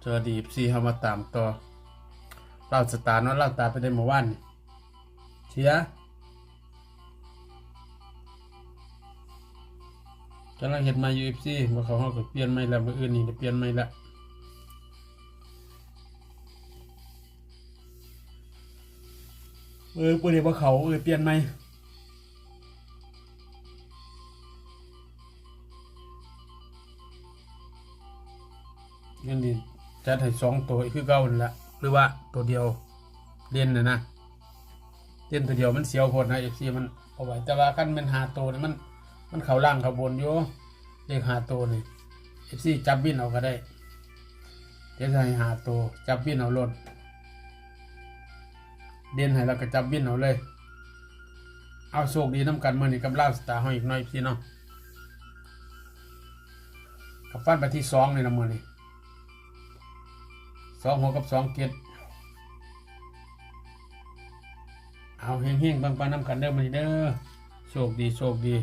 เจอดีซีเข้ามาตามต่อเราสตาร์เนาเราตาไปได้เมื่อวานนี่เชียกำลังเห็นมา UFC มาเขาเขาก็เปลี่ยนไม่ล้วมืออื่นนี่จะเปลี่ยนไม่ละเออปุ่นเดี๋ยวเขาเออเปลี่ยนไม่งั้นดี จัดให้สองตัวคือเก่านั่นละหรือว่าตัวเดียวเล่นนะนะเล่นตัวเดียวมันเสียวโพดนะเอฟซีมันเอาไว้แต่ว่ากันมันหาตัวนี่มัน มันเข่าล่างเข่าบนอยู่เลขหาตัวนี่เอฟซีจับบินเอาก็ได้เดี๋ยวจะให้หาตัวจับบินเอารถเด่นให้เราก็จับบินเอาเลย เอาโชคดีน้ำกันเมื่อนี้กับลาสตาร์เฮาอีกหน่อยพี่เน้องกับฟันไปที่สองเลยนะมื่อนี้ สองหกกับสองเกตเอาเฮงๆบางปานน้ำกันเด้อมื่อนี้เด้อโชคดีโชคดี